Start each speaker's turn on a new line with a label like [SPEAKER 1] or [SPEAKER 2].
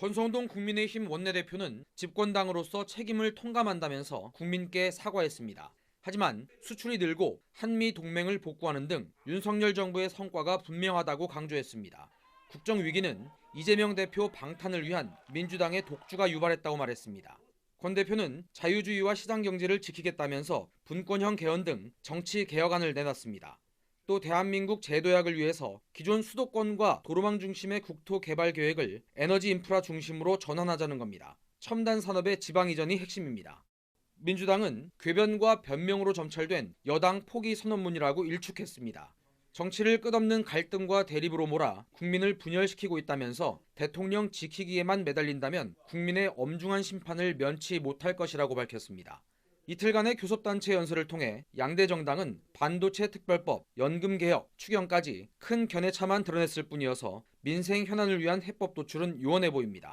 [SPEAKER 1] 권성동 국민의힘 원내대표는 집권당으로서 책임을 통감한다면서 국민께 사과했습니다. 하지만 수출이 늘고 한미 동맹을 복구하는 등 윤석열 정부의 성과가 분명하다고 강조했습니다. 국정 위기는 이재명 대표 방탄을 위한 민주당의 독주가 유발했다고 말했습니다. 권 대표는 자유주의와 시장 경제를 지키겠다면서 분권형 개헌 등 정치 개혁안을 내놨습니다. 또 대한민국 제도약을 위해서 기존 수도권과 도로망 중심의 국토 개발 계획을 에너지 인프라 중심으로 전환하자는 겁니다. 첨단 산업의 지방 이전이 핵심입니다. 민주당은 궤변과 변명으로 점철된 여당 포기 선언문이라고 일축했습니다. 정치를 끝없는 갈등과 대립으로 몰아 국민을 분열시키고 있다면서 대통령 지키기에만 매달린다면 국민의 엄중한 심판을 면치 못할 것이라고 밝혔습니다. 이틀간의 교섭단체 연설을 통해 양대 정당은 반도체 특별법, 연금 개혁, 추경까지 큰 견해차만 드러냈을 뿐이어서 민생 현안을 위한 해법 도출은 요원해 보입니다.